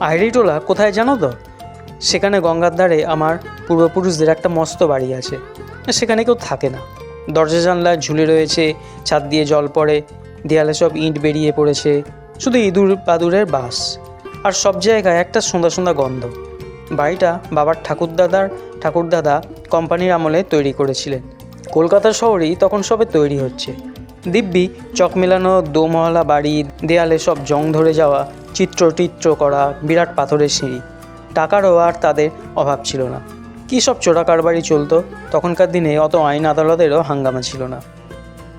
আইরিটোলা, কোথায় জানো তো? সেখানে গঙ্গার ধারে আমার পূর্বপুরুষদের একটা মস্ত বাড়ি আছে। সেখানে কেউ থাকে না। দরজা জানলা ঝুলে রয়েছে, ছাদ দিয়ে জল পড়ে, দেয়ালে সব ইঁট বেরিয়ে পড়েছে, শুধু ইঁদুর বাদুরের বাস। আর সব জায়গায় একটা সন্ধ্যা সন্ধ্যা গন্ধ। বাড়িটা বাবার ঠাকুরদাদার ঠাকুরদাদা কোম্পানির আমলে তৈরি করেছিলেন। কলকাতা শহরেই তখন সবে তৈরি হচ্ছে। দিব্যি চক মেলানো দোমহলা বাড়ি, দেয়ালে সব জং ধরে যাওয়া চিত্র টিত্র করা বিরাট পাথরের সিঁড়ি। টাকারও আর তাদের অভাব ছিল না। কী সব চোরা কারবারি চলতো, তখনকার দিনে অত আইন আদালতেরও হাঙ্গামা ছিল না।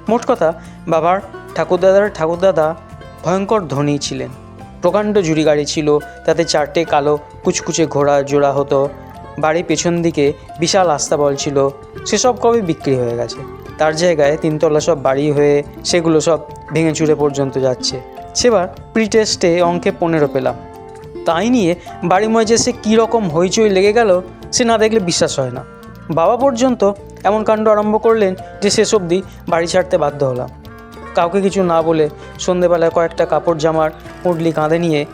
মোট কথা, বাবার ঠাকুরদাদার ঠাকুরদাদা ভয়ঙ্কর ধনী ছিলেন। প্রকাণ্ড জুড়ি গাড়ি ছিল, তাতে চারটে কালো কুচকুচে ঘোড়া জোড়া হতো। বাড়ির পেছন দিকে বিশাল আস্তাবল ছিল, সেসব কবে বিক্রি হয়ে গেছে? তার জায়গায় তিনতলা সব বাড়ি হয়ে সেগুলো সব ভেঙে চুরে পর্যন্ত যাচ্ছে। সেবার প্রি টেস্টে অঙ্কে পনেরো পেলাম। তাই নিয়ে বাড়ি মজে সে কীরকম হইচই লেগে গেল সে না দেখলে বিশ্বাস হয় না। বাবা পর্যন্ত এমন কাণ্ড আরম্ভ করলেন যে শেষ অবধি বাড়ি ছাড়তে বাধ্য হলাম। কাউকে কিছু না বলে সন্ধেবেলায় কয়েকটা কাপড় জামার পুডলি কাঁধে নিয়ে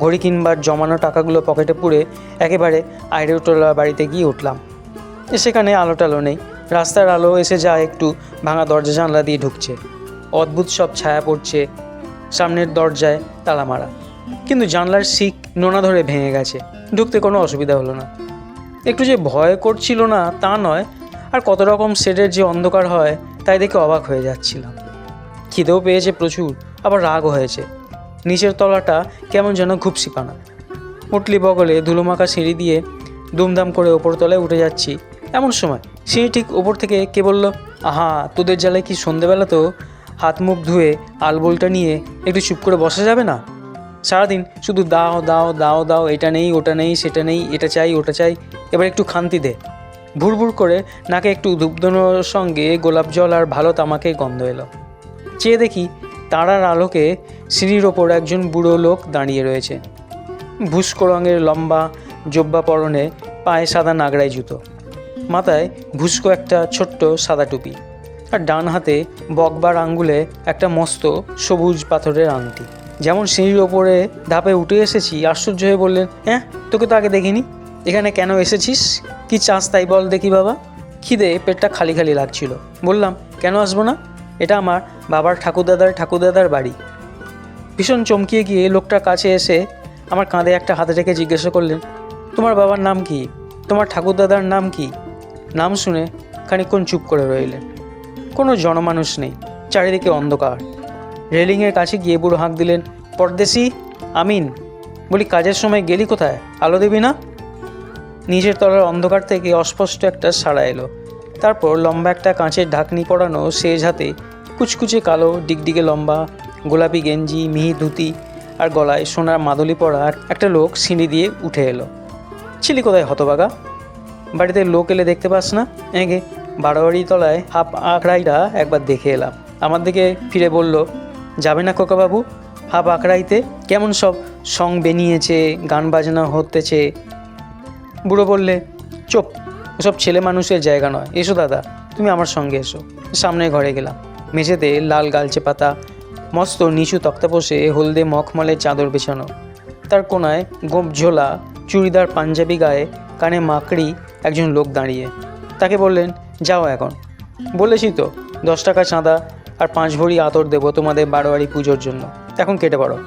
ঘড়ি কিনবার জমানো টাকাগুলো পকেটে পুরে একেবারে আইরেটোলা বাড়িতে গিয়ে উঠলাম। সেখানে আলো টালো নেই। রাস্তার আলো এসে যা একটু ভাঙা দরজা জানলা দিয়ে ঢুকছে। অদ্ভুত সব ছায়া পড়ছে। সামনের দরজায় তালা মারা। কিন্তু জানলার শিক নোনা ধরে ভেঙে গেছে। ঢুকতে কোনো অসুবিধা হলো না। একটু যে ভয় করছিল না তা নয়, আর কত রকম শেডের যে অন্ধকার হয়, তাই দেখে অবাক হয়ে যাচ্ছিলাম। খিদেও পেয়েছে প্রচুর, আবার রাগও হয়েছে। নিচের তলাটা কেমন যেন ঘুপসিপানা। উঠলি বগলে ধুলোমাখা সিঁড়ি দিয়ে দুমদাম করে ওপর তলায় উঠে যাচ্ছি। এমন সময়, সিঁড়ি ঠিক ওপর থেকে কে বলল, আহা, তোদের জ্বালায় কি সন্ধেবেলা তো? হাত মুখ ধুয়ে আলবোলটা নিয়ে একটু চুপ করে বসা যাবে না? সারাদিন শুধু দাও দাও দাও দাও, এটা নেই, ওটা নেই, সেটা নেই, এটা চাই, ওটা চাই, এবার একটু খান্তি দে। ভুরভুর করে নাকে একটু ধূপধনোর সঙ্গে গোলাপ জল আর ভালো তামাকে গন্ধ এলো। চেয়ে দেখি তারার আলোকে সিঁড়ির ওপর একজন বুড়ো লোক দাঁড়িয়ে রয়েছে। ভুস্কো রঙের লম্বা জব্বা পরনে পায়ে সাদা নাগরাই জুতো। মাথায় ভুস্কো একটা ছোট্ট সাদা টুপি। আর ডান হাতে বকবার আঙ্গুলে একটা মস্ত সবুজ পাথরের আংটি। যেমন সিঁড়ির ওপরে ধাপে উঠে এসেছি, আশ্চর্য হয়ে বললেন হ্যাঁ তোকে তো আগে দেখিনি। এখানে কেন এসেছিস? কি চাস তাই বল দেখি বাবা। খিদে পেটটা খালি খালি লাগছিল। বললাম, কেন আসব না? এটা আমার বাবার ঠাকুরদাদার ঠাকুরদাদার বাড়ি। ভীষণ চমকিয়ে গিয়ে লোকটার কাছে এসে আমার কাঁধে একটা হাতে রেখে জিজ্ঞাসা করলেন, তোমার বাবার নাম কি? তোমার ঠাকুরদাদার নাম কি? নাম শুনে খানিকক্ষণ চুপ করে রইলেন। কোনো জনমানুষ নেই, চারিদিকে অন্ধকার। রেলিংয়ের কাছে গিয়ে বুড়ো হাঁক দিলেন, পরদেশি, আমিন। বলি, কাজের সময় গেলি কোথায়? আলো দিবি না? নিজের তলার অন্ধকার থেকে অস্পষ্ট একটা সাড়া এলো। তারপর লম্বা একটা কাঁচের ঢাকনি পরানো সেজ হাতে কুচকুচে কালো, ডিগডিগে লম্বা, গোলাপি গেঞ্জি, মিহি ধুতি আর গলায় সোনার মাদলি পরা একটা লোক সিঁড়ি দিয়ে উঠে এলো। ছিলি কোথায়, হতবাগা? বাড়িতে লোক এলে দেখতে পাস না? এগে বারোয়ারি তলায় হাফ আঁকড়াইটা একবার দেখে এলাম। আমার দিকে ফিরে বলল, যাবে না খোকাবাবু? হাফ আঁকড়াইতে কেমন সব সং বেনিয়েছে, গান বাজনা হতেছে? বুড়ো বললে, চুপ ওসব ছেলে মানুষের জায়গা নয়। এসো দাদা, তুমি আমার সঙ্গে এসো। সামনে ঘরে গেলাম। মেঝেতে লাল গালচে পাতা, মস্ত নিচু তক্তা তক্তাপোষে হলদে মখমলের চাদর বিছানো। তার কোনায় গোপ ঝোলা, চুড়িদার পাঞ্জাবি গায়ে কানে মাকড়ি একজন লোক দাঁড়িয়ে। তাকে বললেন যাও এখন। বলেছি তো, দশ টাকা চাঁদা আর পাঁচ ভরি আতর দেবো তোমাদের বারোয়ারি পুজোর জন্য। এখন কেটে পড়ো।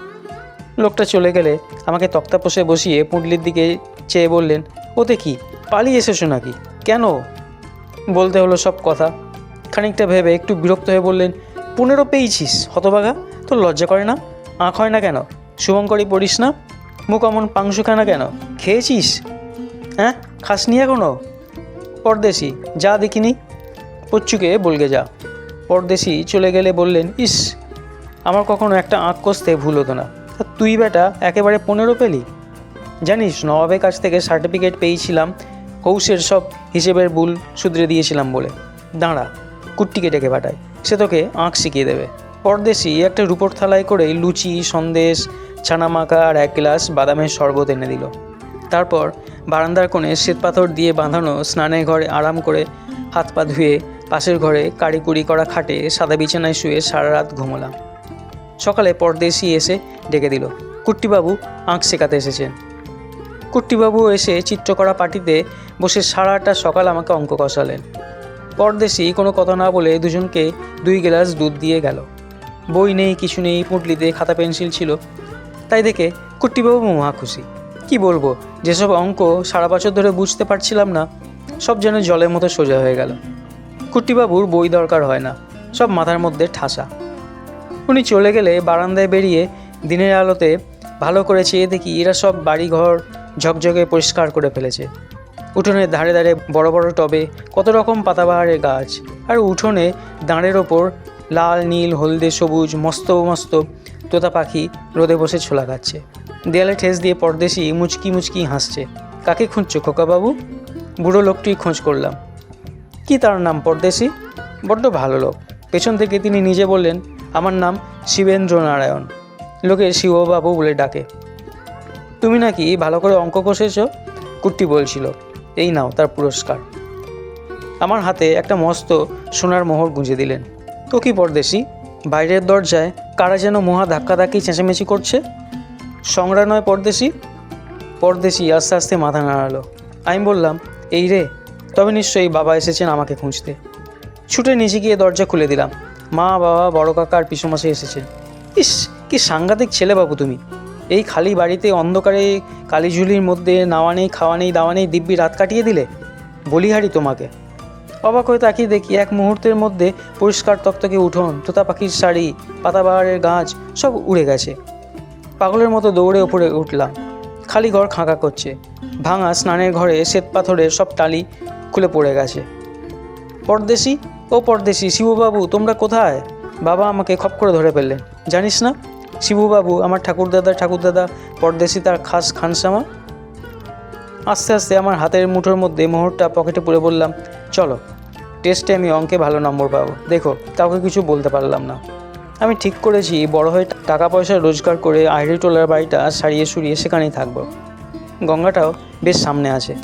লোকটা চলে গেলে আমাকে তক্তাপোষে বসিয়ে পুঁটলির দিকে চেয়ে বললেন, ওতে কি? পালিয়ে এসেছ নাকি? কেন? বলতে হলো সব কথা। খানিকটা ভেবে একটু বিরক্ত হয়ে বললেন, পনেরো পেয়েছিস হতবাগা তোর লজ্জা করে না? আঁখ হয় না কেন? শুভঙ্করই পড়িস না? মুখ অমন পাংশু পাংশুখানা কেন? খেয়েছিস? হ্যাঁ? খাসনি এখনও? পরদেশি, যা দেখিনি। পচ্চুকে বলগে যা পরদেশি চলে গেলে বললেন, ইস, আমার কখনো একটা আঁক কষতে ভুল হতো না। তা তুই বেটা, একেবারে পনেরো পেলি? জানিস, নবাবের কাছ থেকে সার্টিফিকেট পেয়েছিলাম, কৌশের সব হিসেবের ভুল শুধরে দিয়েছিলাম বলে। দাঁড়া, কুট্টিকে ডেকে পাঠায় সে তোকে আঁক শিখিয়ে দেবে। পরদেশি একটা রুপোর থালায় করে লুচি, সন্দেশ ছানা মাখা আর এক গ্লাস বাদামের শরবত এনে দিল। তারপর বারান্দার কোণে শ্বেতপাথর দিয়ে বাঁধানো স্নানের ঘরে আরাম করে হাত পা ধুয়ে পাশের ঘরে কাড়িকুড়ি করা খাটে সাদা বিছানায় শুয়ে সারা রাত ঘুমোলাম। সকালে পরদেশি এসে ডেকে দিল, কুট্টিবাবু আঁক শেখাতে এসেছেন কুট্টিবাবু এসে চিত্রকরা পার্টিতে বসে সারাটা সকাল আমাকে অঙ্ক কষালেন। পরদেশি কোনো কথা না বলে দুজনকে দুই গ্লাস দুধ দিয়ে গেল। বই নেই, কিছু নেই, পুঁটলিতে খাতা পেন্সিল ছিল। তাই দেখে কুট্টিবাবু মহা খুশি। কি বলব? যেসব অঙ্ক সারা বছর ধরে বুঝতে পারছিলাম না, সব যেন জলের মতো সোজা হয়ে গেল। কুট্টিবাবুর বই দরকার হয় না, সব মাথার মধ্যে ঠাসা। উনি চলে গেলে বারান্দায় বেরিয়ে দিনের আলোতে ভালো করে চেয়ে দেখি এরা সব বাড়িঘর ঝকঝকে পরিষ্কার করে ফেলেছে। উঠোনের ধারে ধারে বড় বড় টবে কত রকম পাতাবাহারের গাছ, আর উঠোনে দাঁড়ের ওপর লাল, নীল, হলদে, সবুজ, মস্ত মস্ত তোতা পাখি রোদে বসে ছোলা খাচ্ছে। দেয়ালে ঠেস দিয়ে পরদেশি মুচকি মুচকি হাসছে। কাকে খুঁজছো, খোকাবাবু? বুড়ো লোকটি খোঁজ করলাম। কি তার নাম পরদেশি? বড্ড ভালো লোক। পেছন থেকে তিনি নিজে বললেন, আমার নাম শিবেন্দ্র নারায়ণ লোকে শিববাবু বলে ডাকে, তুমি নাকি ভালো করে অঙ্ক কষেছ? কুট্টি বলছিল, এই নাও তার পুরস্কার। আমার হাতে একটা মস্ত সোনার মোহর গুঁজে দিলেন। তো কি পরদেশি? বাইরের দরজায় কারা যেন মহা ধাক্কাধাক্কি চেঁচামেচি করছে। সংগ্রা নয় পরদেশি পরদেশি আস্তে আস্তে মাথা নাড়ালো। আমি বললাম, এই রে, তবে নিশ্চয়ই বাবা এসেছেন আমাকে খুঁজতে। ছুটে নিচে গিয়ে দরজা খুলে দিলাম। মা, বাবা, বড় কাকা আর পিসুমাসে এসেছেন। ইস, কি সাংঘাতিক ছেলে বাবু তুমি। এই খালি বাড়িতে অন্ধকারে কালীঝুলির মধ্যে নাওয়া নেই, খাওয়া নেই, দাওয়া নেই, দিব্যি রাত কাটিয়ে দিলে? বলিহারি তোমাকে। অবাক হয়ে তাকিয়ে দেখি এক মুহূর্তের মধ্যে পরিষ্কার তক্তকে উঠোন তোতা পাখির শাড়ি, পাতাবাহারের গাছ, সব উড়ে গেছে। পাগলের মতো দৌড়ে ওপরে উঠলাম। খালি ঘর খাঁকা করছে। ভাঙা স্নানের ঘরে শ্বেত পাথরের সব টালি খুলে পড়ে গেছে। পরদেশি? ও পরদেশি, শিবুবাবু, তোমরা কোথায়? বাবা আমাকে খপ করে ধরে ফেললেন। জানিস না, শিবুবাবু, আমার ঠাকুরদাদা ঠাকুরদাদা, পরদেশি তার খাস খানসামা? আস্তে আস্তে আমার হাতের মুঠোর মধ্যে মোহরটা পকেটে পুরে বললাম চলো টেস্টে আমি অঙ্কে ভালো নম্বর পাবো। দেখো, কাউকে কিছু বলতে পারলাম না। আমি ঠিক করেছি, বড় হয়ে টাকা পয়সা রোজগার করে আইড়ি টোলার বাড়িটা সারিয়ে সুরিয়ে সেখানেই থাকব। গঙ্গাটাও বেশ সামনে আছে।